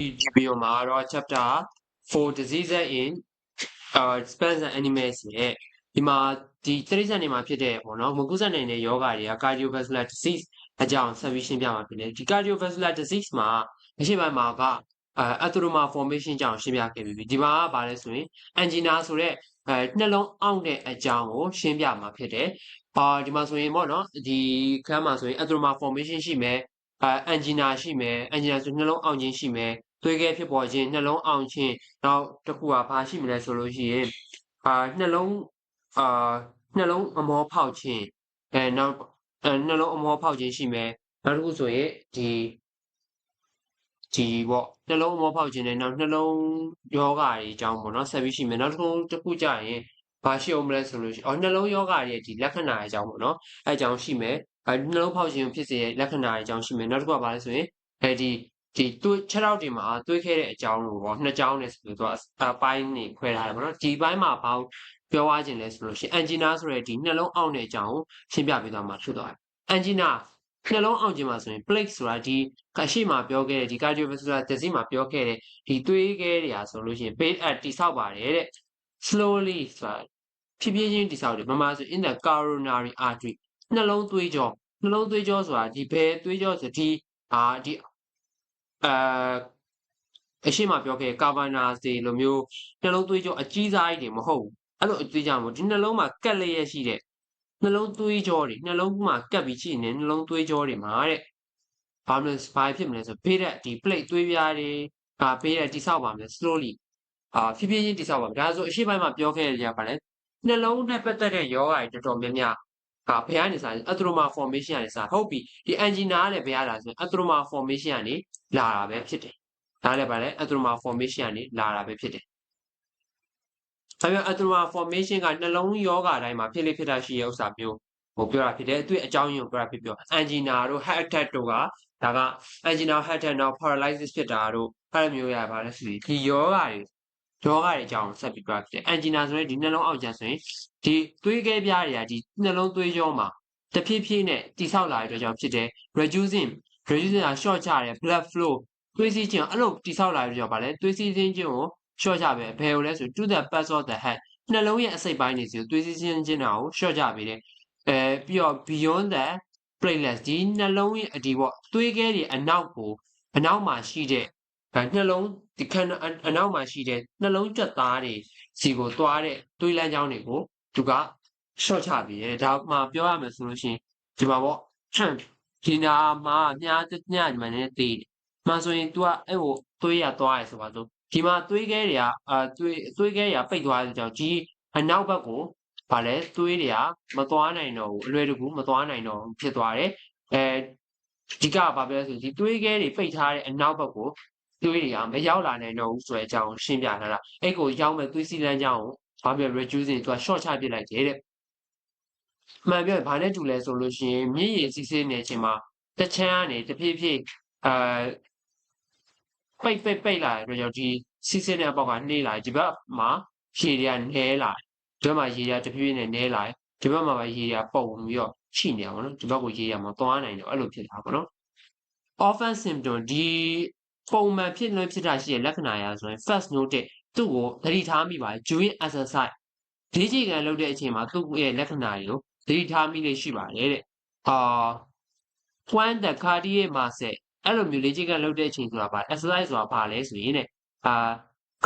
video မှာတော့ chapter 4 diseases in uh spans and animals ရဲ့ဒီမှာဒီတိရစ္ဆာန်တွေမှာဖြစ်တဲ့ပေါ့နော်မကုသနိုင်တဲ့ယောဂတွေက cardiovascular disease အကြောင်းဆက်ပြီးရှင်းပြမှာဖြစ်တယ်ဒီ cardiovascular disease မှာအရှိပိုင်းမှာကအဲ atheroma formation ကြောင့်ရှင်းပြခဲ့ပြီးပြီဒီမှာကဘာလဲဆိုရင် angina ဆိုတဲ့အဲနှလုံးအောင့်တဲ့အကြောင်းကိုရှင်းပြမှာဖြစ်တယ်အာဒီမှာဆိုရင်ပေါ့နော်ဒီခန်းမှာဆိုရင် atheroma formation ရှိမယ်အဲ angina ရှိမယ် angina ဆိုနှလုံးအောင့်ခြင်းရှိမယ် သွေးခဲဖြစ်ပေါ်ခြင်းနှလုံးအောင့်ခြင်းနောက်တစ်ခုကဘာရှိမလဲဆိုလို့ရှိရင်အာနှလုံးအာနှလုံးအမောဖောက်ခြင်းအဲနောက်အဲနှလုံးအမောဖောက်ခြင်းရှိမယ်နောက်တစ်ခုဆိုရင်ဒီဒီပေါ့နှလုံးအမောဖောက်ခြင်းနဲ့နောက်နှလုံးယောဂါတွေအကြောင်းပေါ့နော်ဆက်ပြီးရှိမယ်နောက်တစ်ခုတစ်ခုကြရင်ဘာရှိအောင်မလဲဆိုလို့ရှိရင်အော်နှလုံးယောဂါတွေရဲ့ဒီလက္ခဏာအကြောင်းပေါ့နော်အဲအကြောင်းရှိမယ်အဲနှလုံးဖောက်ခြင်းဖြစ်စေတဲ့လက္ခဏာအကြောင်းရှိမယ်နောက်တစ်ခုကဘာလဲဆိုရင်အဲဒီ ဒီတွေးခြေထောက်တွေမှာတွေးခဲ့တဲ့အကြောင်းလို့ပေါ့နှစ်ကြောင်းနဲ့ဆိုပြီးတော့အပိုင်းနေခွဲထားတယ်ပေါ့နော်ဒီပိုင်းမှာဘောင်းပြောရခြင်းလဲဆိုလို့ရှိရင် angina ဆိုတဲ့ဒီနှလုံးအောင့်တဲ့အကြောင်းကိုရှင်းပြပေးသွားမှာဖြစ်သွားတယ် angina နှလုံးအောင့်ခြင်းမှာဆိုရင် plaque ဆိုတာဒီအရှိမှာပြောခဲ့တဲ့ဒီ cardiovascular disease မှာပြောခဲ့တဲ့ဒီသွေးခဲတွေဟာဆိုလို့ရှိရင် base at တိဆောက်ပါတယ်တဲ့ slowly ဆိုတာဖြည်းဖြည်းချင်းတိဆောက်တယ်မမဆို in the coronary artery နှလုံးသွေးကြောနှလုံးသွေးကြောဆိုတာဒီဘယ်သွေးကြောဆိုဒီအာဒီ အာအရှိမပြောခဲ့ကာဗာနာစီလိုမျိုးနှလုံးသွေးကြောအကြီးစားကြီးတွေမဟုတ်ဘူးအဲ့လိုအသွေးကြောမို့ဒီနှလုံးမှာကက်လျက်ရှိတဲ့နှလုံးသွေးကြောတွေနှလုံးမှာကက်ပြီးရှိနေနှလုံးသွေးကြောတွေမှာတဲ့ဘာမလဲဘာဖြစ်မလဲဆိုဖေးတဲ့ဒီ plate သွေးပြားတွေအာဖေးတဲ့တိဆောက်ပါမယ် slowly အာဖြည်းဖြည်းချင်းတိဆောက်ပါမယ်ဒါဆိုအရှိပိုင်းမှာပြောခဲ့ရကြပါလေနှလုံးနဲ့ပတ်သက်တဲ့ယောဂါတွေတော်တော်များများ အာဘယ်ကနေစား atheroma formation ကနေစားဟုတ်ပြီဒီ angina ကလည်းဘယ်ရတာဆို atheroma formation ကနေလာတာပဲဖြစ်တယ်ဒါလည်းဗါလဲ atheroma formation ကနေလာတာပဲဖြစ်တယ်။ဒါပေမဲ့ atheroma formation ကနှလုံးယောဂအတိုင်းမှာဖြစ်လေဖြစ်တာရှိရဲ့ဥစ္စာမျိုးဟိုပြောတာဖြစ်တယ်။သူ့အကြောင်းရင်းကိုပြောတာဖြစ်ပြော angina တို့ heart attack တို့ကဒါက angina heart attack နောက် paralysis ဖြစ်တာတို့အဲ့လိုမျိုးရပါလဲဆိုဒီယောဂတွေယောဂတွေအကြောင်းဆက်ပြီးပြောဖြစ်တယ်။ angina ဆိုရင်ဒီနှလုံးအောက်ကျဆိုရင် ဒီသွေးခဲပြားတွေကဒီနှလုံးသွေးကြောမှာတဖြည်းဖြည်းနဲ့တိဆောက်လာတဲ့အတွက်ကြောင့်ဖြစ်တယ် reducing reducing က short ချတယ် blood flow သွေးစီးခြင်းအဲ့လိုတိဆောက်လာပြီးတော့ဗာလဲသွေးစီးခြင်းခြင်းကိုရှော့ချပဲဘယ်ကိုလဲဆို to the path of the head နှလုံးရဲ့အစိတ်ပိုင်းတွေစီကိုသွေးစီးခြင်းခြင်းတာကိုရှော့ချပေးတယ်အဲပြီးတော့ beyond the platelets ဒီနှလုံးရဲ့အဒီပေါ့သွေးခဲတွေအနောက်ကိုအနောက်မှာရှိတဲ့နှလုံးဒီခန္ဓာအနောက်မှာရှိတဲ့နှလုံးကြက်သားတွေစီကိုသွားတဲ့သွေးလမ်းကြောင်းတွေကို သူကရှော့ချပေးတယ်ဒါမှပြောရမယ်ဆိုလို့ရှိရင်ဒီမှာပေါ့ဒီနာမှာမြားညညမှလည်းတည်တယ်မှဆိုရင် तू ကအဲ့ဟိုသွေးရသွားရဆိုပါစို့ဒီမှာသွေးခဲတွေကအာသွေးသွေးခဲတွေကပိတ်သွားတဲ့ကြောင့်ဒီအနောက်ဘက်ကိုဗာလဲသွေးတွေကမသွားနိုင်တော့ဘူးအလွယ်တကူမသွားနိုင်တော့ဘူးဖြစ်သွားတယ်အဲဒီကဘာပြောလဲဆိုဒီသွေးခဲတွေပိတ်ထားတဲ့အနောက်ဘက်ကိုသွေးတွေကမရောက်လာနိုင်တော့ဘူးဆိုတဲ့အကြောင်းရှင်းပြထားတာအဲ့ကိုရောက်မဲ့သွေးစီလမ်းကြောင်းကို ဘာပြော reducing သူက short ချပစ်လိုက်တယ်တဲ့မှန်ပြောရင်ဘာနဲ့တူလဲဆိုလို့ရှိရင်မြည်ရည်စီးစေးနေခြင်းမှာတချမ်းကနေတဖြည်းဖြည်းအာပိတ်ပိတ်ပိတ်လာတဲ့အတွက်ကြောင့်ဒီစီးစင်းတဲ့အပေါက်ကနှေးလာဒီဘက်မှာရေတွေကနဲလာဒီဘက်မှာရေတွေကတဖြည်းဖြည်းနဲ့နဲလာဒီဘက်မှာပဲရေတွေကပုံပြီးတော့ချိနေအောင်နော်ဒီဘက်ကိုရေရမှာသွားနိုင်တော့အဲ့လိုဖြစ်တာပေါ့နော် often symptom ဒီပုံမှန်ဖြစ်လွန်းဖြစ်တာရှိတဲ့လက္ခဏာရာဆိုရင် first note သူ့ကိုသတိထားမိပါတယ် during exercise ဒီချိန်ကန်လုပ်တဲ့အချိန်မှာသူ့ရဲ့လက္ခဏာတွေကိုသတိထားမိလေးရှိပါတယ်တဲ့အာ when the cardiac muscle အဲ့လိုမျိုးလေ့ကျင့်ခန်းလုပ်တဲ့အချိန်ဆိုတာပါ exercise ဆိုတာဘာလဲဆိုရင်တဲ့အာ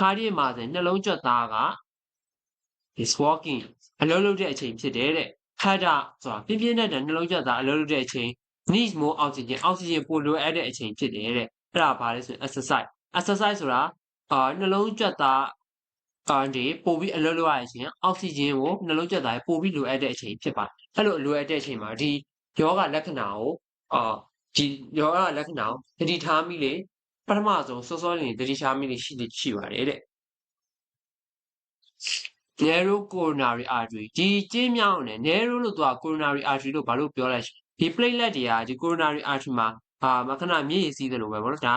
cardiac muscle နှလုံးကြွက်သားက is walking အလုပ်လုပ်တဲ့အချိန်ဖြစ်တယ်တဲ့ heart ဆိုတာပြင်းပြင်းနဲ့နှလုံးကြွက်သားအလုပ်လုပ်တဲ့အချိန် needs more oxygen oxygen ပိုလိုအပ်တဲ့အချိန်ဖြစ်တယ်တဲ့အဲ့ဒါဘာလဲဆိုရင် exercise exercise ဆိုတာ အာနှလုံးကြွက်သားအာဒီပို့ပြီးအလုပ်လုပ်ရတဲ့အချိန်အောက်ဆီဂျင်ကိုနှလုံးကြွက်သားပို့ပြီးလိုအပ်တဲ့အချိန်ဖြစ်ပါတယ်အဲ့လိုလိုအပ်တဲ့အချိန်မှာဒီယောဂလက္ခဏာကိုအာဒီယောဂလက္ခဏာကိုသတိထားမိလေပထမဆုံးစောစောလေးသတိထားမိလေရှိရှိပါတယ်တဲ့ narrow coronary artery ဒီကျင်းမြောင်းနဲ့ narrow လို့သူက coronary artery လို့ဘာလို့ပြောလဲဒီ platelet တွေကဒီ coronary artery မှာအာမခဏမြည်ရည်စီးတယ်လို့ပဲပေါ့နော်ဒါ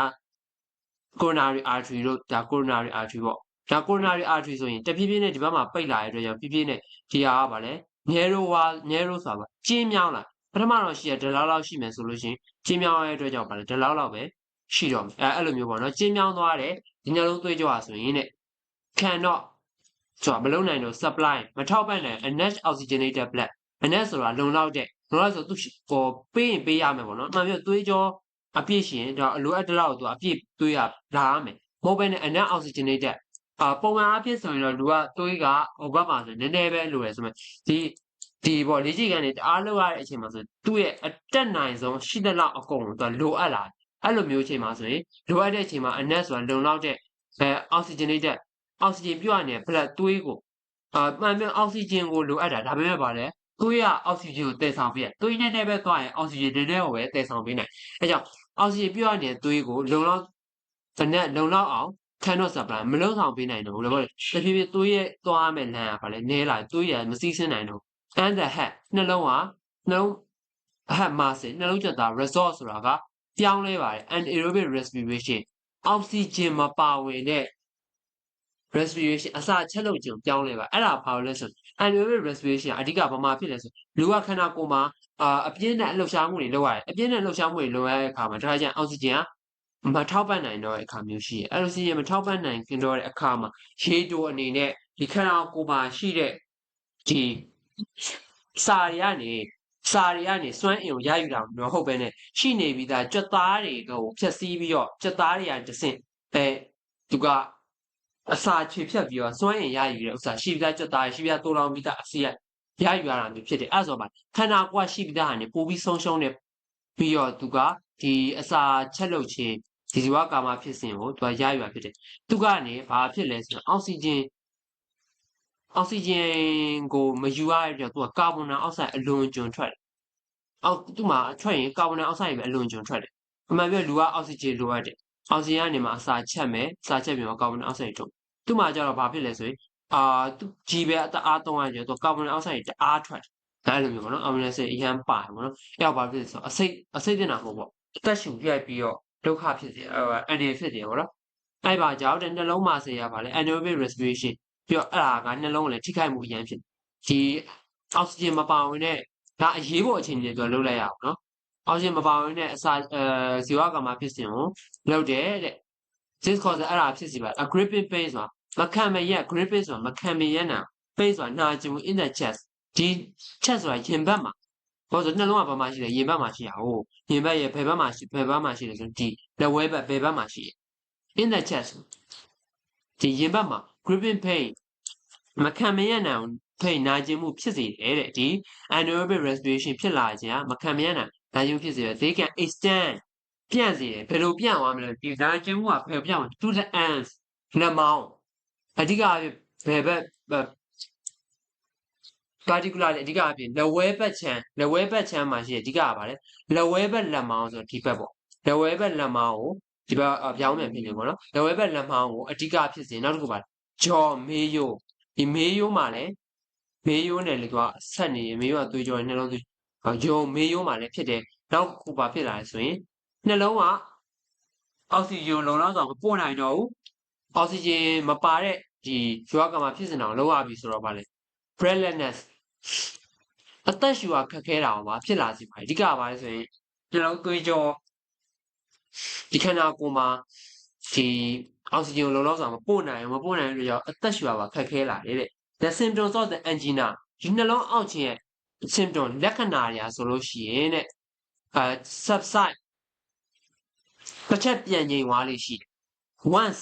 coronary artery လို့ဒါ coronary artery ပေါ့ဒါ coronary artery ဆိုရင်တဖြည်းဖြည်းနဲ့ဒီဘက်မှာပိတ်လာတဲ့အတွက်ကြောင့်ဖြည်းဖြည်းနဲ့ဒီဟာကဗာလဲ narrow wall narrow ဆိုတာပါကျင်းမြောင်းလာပထမတော့ရှိရဒီလောက်လောက်ရှိမယ်ဆိုလို့ရှိရင်ကျင်းမြောင်းရတဲ့အတွက်ကြောင့်ဗာလဲဒီလောက်လောက်ပဲရှိတော့မယ်အဲအဲ့လိုမျိုးပေါ့နော်ကျင်းမြောင်းသွားတယ်ဒီနှလုံးသွေးကြောဟာဆိုရင်တဲ့ cannot ဆိုတာမလုံနိုင်တော့ supply မထောက်ပံ့နိုင် enough oxygenated blood enough ဆိုတာလုံလောက်တဲ့လုံလောက်ဆိုသူဟိုပေးရင်ပေးရမယ်ပေါ့နော်အမှန်ပြောသွေးကြော အပြည့်ရှင်တော့အလိုအပ်တဲ့လောက်သူအပြည့်သွေးရလာရမယ်မဟုတ်ဘဲနဲ့ enough oxygenated အာပုံမှန်အဖြစ်ဆိုရင်တော့လူကသွေးကဟိုဘက်မှာဆိုနည်းနည်းပဲလိုရယ်ဆိုမှဒီဒီပေါ့လေ့ကျင့်ခန်းတွေတအားလောက်ရတဲ့အချိန်မှာဆိုသူ့ရဲ့အတက်နိုင်ဆုံးရှိတဲ့လောက်အကုန်သူကလိုအပ်လာအဲ့လိုမျိုးအချိန်မှာဆိုရင်လိုအပ်တဲ့အချိန်မှာ enough ဆိုတာလုံလောက်တဲ့အဲ oxygenated အောက်ဆီဂျင်ပြည့်ရနေတဲ့ blood သွေးကိုအာမှန်ပြန်အောက်ဆီဂျင်ကိုလိုအပ်တာဒါပေမဲ့ပါလေသွေးကအောက်ဆီဂျင်ကိုတည်ဆောင်ပေးရသွေးနဲ့နဲ့ပဲသွားရင်အောက်ဆီဂျင်နည်းနည်းကိုပဲတည်ဆောင်ပေးနိုင်အဲကြောင့် အောက်ဆီဂျင်ပြည့်ရနေတဲ့သွေးကိုလုံလောက်တနက်လုံလောက်အောင် cannot supply မလုံဆောင်ပေးနိုင်တော့ဘူးလေပေါ့တဖြည်းဖြည်းသွေးရဲ့သွားမဲ့လမ်းကပါလေနဲလာသွေးရမစီးဆင်းနိုင်တော့ and the head နှလုံးကနှလုံး head mass နှလုံးကျက်သား resort ဆိုတာကပြောင်းလဲပါတယ် anaerobic respiration အောက်ဆီဂျင်မပါဝင်တဲ့ respiration အစာချက်လုပ်ခြင်းပြောင်းလဲပါအဲ့ဒါဘာလို့လဲဆို anaerobic respiration အဓိကဘာမှဖြစ်လဲဆိုလူကခန္ဓာကိုယ်မှာ အာအပြင်းနဲ့လှုပ်ရှားမှုတွေလုပ်ရတယ်အပြင်းနဲ့လှုပ်ရှားမှုတွေလုပ်ရတဲ့အခါမှာဒါကြောင့်အောက်ဆီဂျင်ကမထောက်ပံ့နိုင်တော့တဲ့အခါမျိုးရှိတယ်အဲ့လိုစီရင်မထောက်ပံ့နိုင်ခင်တော့တဲ့အခါမှာရေတိုအနေနဲ့ဒီခန္ဓာကိုယ်မှာရှိတဲ့ဒီစာတွေကနေစာတွေကနေစွမ်းအင်ကိုရယူတာမဟုတ်ဘဲနဲ့ရှိနေပြီးသားကြွက်သားတွေကိုဖြည့်ဆည်းပြီးတော့ကြွက်သားတွေကတဆင့်အဲသူကအစာခြေဖြတ်ပြီးတော့စွမ်းအင်ရယူတဲ့ဥစ္စာရှိပြီးသားကြွက်သားရှိပြီးသားတိုးလောင်ပြီးသားအစီရ ရယူရတာမျိုးဖြစ်တယ်အဲ့ဆိုမှခန္ဓာကိုယ်ကရှိပြီးသားဟာနေပိုပြီးဆုံးရှုံးနေပြီးတော့သူကဒီအစာချက်လုပ်ခြင်းဒီဇီဝကာမဖြစ်စဉ်ကိုသူကရယူရဖြစ်တယ်သူကနေဘာဖြစ်လဲဆိုတော့အောက်ဆီဂျင်အောက်ဆီဂျင်ကိုမယူရတဲ့အတွက်သူကကာဗွန်ဒိုင်အောက်ဆိုက်အလွန်ကျွံထွက်တယ်အောက်သူ့မှာထွက်ရင်ကာဗွန်ဒိုင်အောက်ဆိုက်ပဲအလွန်ကျွံထွက်တယ်အမှန်ပြောလူကအောက်ဆီဂျင်လိုအပ်တယ်အောက်ဆီဂျင်ကနေမှအစာချက်မယ်အစာချက်ပြီးတော့ကာဗွန်ဒိုင်အောက်ဆိုက်ထုတ်သူ့မှာကျတော့ဘာဖြစ်လဲဆိုရင် အာသူကြီးပဲအတအားသုံးရကြတော့ကာဗွန်ဒိုင်အောက်ဆိုက်တအားထွက်တယ်အဲ့လိုမျိုးပေါ့နော်အော်မီနဆစ်အရန်ပါတယ်ပေါ့နော်အဲ့တော့ဘာဖြစ်လဲဆိုအစိတ်အစိတ်တင်တာပေါ့ပေါ့အသက်ရှူပြိုက်ပြီးတော့ဒုက္ခဖြစ်စေအန်ဒီဖြစ်တယ်ပေါ့နော်အဲ့ပါကြောင့်တဲ့နှလုံးမှာဆေးရပါလေ anaerobic respiration ပြီးတော့အဲ့ဒါကနှလုံးကိုလည်းထိခိုက်မှုအရန်ဖြစ်ဒီအောက်ဆီဂျင်မပါဝင်တဲ့ဒါအရေးပေါ်အခြေအနေတွေလုပ်လိုက်ရအောင်နော်အောက်ဆီဂျင်မပါဝင်တဲ့အစာအဲဇီဝကမ္မဖြစ်စဉ်ကိုလုပ်တယ်တဲ့ this cause အဲ့ဒါဖြစ်စီပါ a gripping pain ဆိုတာ မခံမရက် gripping ဆိုတာမခံမရက်နာ pain ဆိုတာနာကျင်မှု in the chest ဒီ chest ဆိုတာရင်ဘတ်မှာဘာလို့နှလုံးကဘာမှရှိလဲရင်ဘတ်မှာရှိတာဟုတ်ရင်ဘတ်ရဲ့ဘယ်ဘက်မှာရှိဘယ်ဘက်မှာရှိလဲဆိုဒီလက်ဝဲဘက်ဘယ်ဘက်မှာရှိ in the chest ဒီရင်ဘတ်မှာ gripping pain မခံမရနိုင်ဖိတ်နာကျင်မှုဖြစ်စေတယ်တဲ့ဒီ anaerobic respiration ဖြစ်လာခြင်းကမခံမရနိုင်နာကျင်မှုဖြစ်စေတယ် they can extend ပြန့်စေတယ်ဘယ်လိုပြန့်သွားမလဲဒီနာကျင်မှုကဘယ်ပြန့်သွား to the ends နှမောင်း အဓိကအဖြစ်ဘယ်ဘက် particular အဓိကအဖြစ်လက်ဝဲဘက်ချမ်းလက်ဝဲဘက်ချမ်းမှာရှိတယ်အဓိကကပါလေလက်ဝဲဘက်လက်မောင်းဆိုဒီဘက်ပေါ့လက်ဝဲဘက်လက်မောင်းကိုဒီဘက်ပြောင်းပြန်ဖြစ်နေပေါ့နော်လက်ဝဲဘက်လက်မောင်းကိုအဓိကဖြစ်စေနောက်တစ်ခုပါဂျော်မေးယိုဒီမေးယိုးမှာလည်းမေးယိုးနဲ့လေသူကဆက်နေမေးယိုးကသွေးကြောနှလုံးသွေးယုံမေးယိုးမှာလည်းဖြစ်တယ်နောက်ခုပါဖြစ်လာလဲဆိုရင်နှလုံးကအောက်ဆီဂျင်လုံလောက်ဆောင်မပို့နိုင်တော့ဘူး အောက်ဆီဂျင်မပါတဲ့ဒီယောဂမှာဖြစ်စင်အောင်လောက်ရပြီဆိုတော့ဗာလေ breathlessness အသက်ရှူရခက်ခဲတာပါဖြစ်လာစီပါအဓိကပါလဲဆိုရင်နှလုံးသွေးကြောဒီခန္ဓာကိုယ်မှာဒီအောက်ဆီဂျင်ကိုလုံလောက်စွာမပို့နိုင်မပို့နိုင်လို့ကြောင့်အသက်ရှူရပါခက်ခဲလာတယ်တဲ့ the symptoms of the angina ဒီနှလုံးအောက်ခြင်းရဲ့ symptom လက္ခဏာတွေဆိုလို့ရှိရင်တဲ့အဲ subside တစ်ချက်ပြန်ငြိမ်သွားလေးရှိတယ် once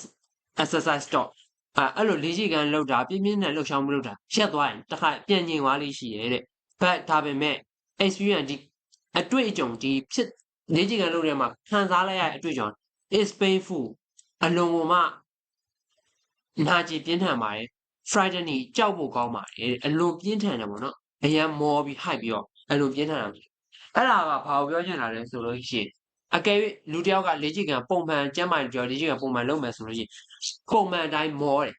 exercise stop အဲအဲ့လိုလေးချိကန်လောက်တာပြင်းပြင်းနဲ့လှုပ်ရှားမှုလုပ်တာရက်သွားရင်တစ်ခါပြန်ငြိမ်သွားလေးရှိရဲ့တဲ့ but ဒါပေမဲ့ experience ဒီအတွေ့အကြုံဒီဖြစ်လေးချိကန်လုပ်တဲ့မှာခံစားလိုက်ရတဲ့အတွေ့အကြုံ is painful အလွန်ကိုမှနာကျင်ပြင်းထန်ပါတယ် frightening ကြောက်ဖို့ကောင်းပါတယ်အလွန်ပြင်းထန်တယ်ပေါ့နော်အရန်မောပြီး hype ပြီးတော့အလွန်ပြင်းထန်တာအဲ့ဒါကဘာကိုပြောချင်တာလဲဆိုလို့ရှိရင်အကယ်၍လူတယောက်ကလေ့ကျင့်ကံပုံမှန်ကျမ်းမာကြော်လေ့ကျင့်ကံပုံမှန်လုပ်မယ်ဆိုလို့ရှိရင် ပုံမှန်အတိုင်းမောတယ်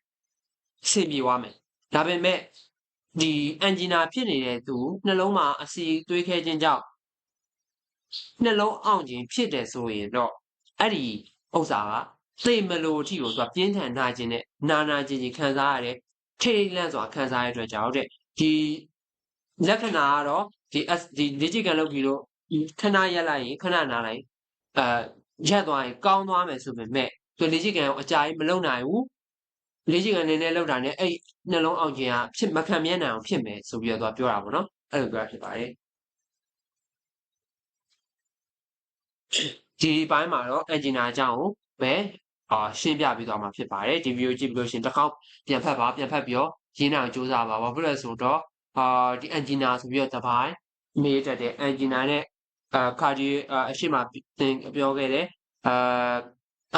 အဆင်ပြေသွားမယ်ဒါပေမဲ့ဒီအန်ဂျီနာဖြစ်နေတဲ့သူနှလုံးမှာအစီသွေးခဲခြင်းကြောင့်နှလုံးအောင့်ခြင်းဖြစ်တယ်ဆိုရင်တော့အဲ့ဒီဥစ္စာကသိမလို့အထိကိုသူကပြင်းထန်နာခြင်းနဲ့နာနာခြင်းကြီးခံစားရတယ်ထိတ်လန့်စွာခံစားရတဲ့အတွက်ကြောင့်တဲ့ဒီလက္ခဏာကတော့ဒီဒီလေ့ကျင့်ကံလုပ်ပြီးတော့ခဏရက်လိုက်ရင်ခဏနားလိုက်အဲရက်သွားရင်ကောင်းသွားမယ်ဆိုပေမဲ့ သူလေ့ကျင့်ခန်းကိုအကြာကြီးမလုပ်နိုင်ဘူးလေ့ကျင့်ခန်းနည်းနည်းလုပ်တာနဲ့အဲ့နှလုံးအောင့်ခြင်းကဖြစ်မခံမြဲနိုင်အောင်ဖြစ်မယ်ဆိုပြီးတော့သူကပြောတာပေါ့နော်အဲ့လိုပြောတာဖြစ်ပါတယ်ဒီဘိုင်းမှာတော့ angina အကြောင်းကိုပဲအာရှင်းပြပေးသွားမှာဖြစ်ပါတယ်ဒီဗီဒီယိုကြည့်ပြီးလို့ရှင်တစ်ခေါက်ပြန်ဖတ်ပါပြန်ဖတ်ပြီးတော့ရင်းအောင်စူးစမ်းပါဘာဖြစ်လဲဆိုတော့အာဒီ angina ဆိုပြီးတော့တပိုင်းမေးတတ်တဲ့ angina နဲ့အာကာဒီအရှိမသင်ပြောခဲ့တဲ့အာ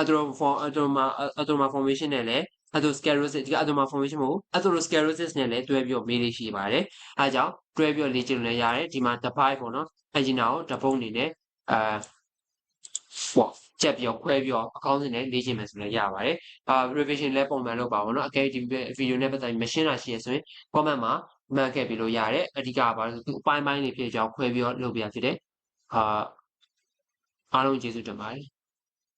atheroma atheroma atheroma formation နဲ့လည်း atherosclerosis ဒီက atheroma formation မဟုတ် atherosclerosis နဲ့လည်းတွဲပြီးတော့မေးလေးရှိပါတယ်အဲဒါကြောင့်တွဲပြီးတော့လေ့ကျင့်လို့လည်းရတယ်ဒီမှာတစ်ပိုင်းပေါ့နော် angina ကိုတပုံးအနေနဲ့အာပေါ့ချက်ပြီးတော့ခွဲပြီးတော့အကောင်းစင်နဲ့လေ့ကျင့်မယ်ဆိုလည်းရပါတယ်အာ revision လည်းပုံမှန်လုပ်ပါဘောနော်အကယ်ဒီဗီဒီယိုနဲ့ပတ်သက်ပြီးမရှင်းတာရှိရဆိုရင် comment မှာမှန်ခဲ့ပြီးလို့ရတယ်အဓိကကဘာလို့သူအပိုင်းပိုင်းလေးဖြစ်ကြောင်းခွဲပြီးတော့လုပ်ပြဖြစ်တယ်အာအားလုံးကျေးဇူးတင်ပါတယ်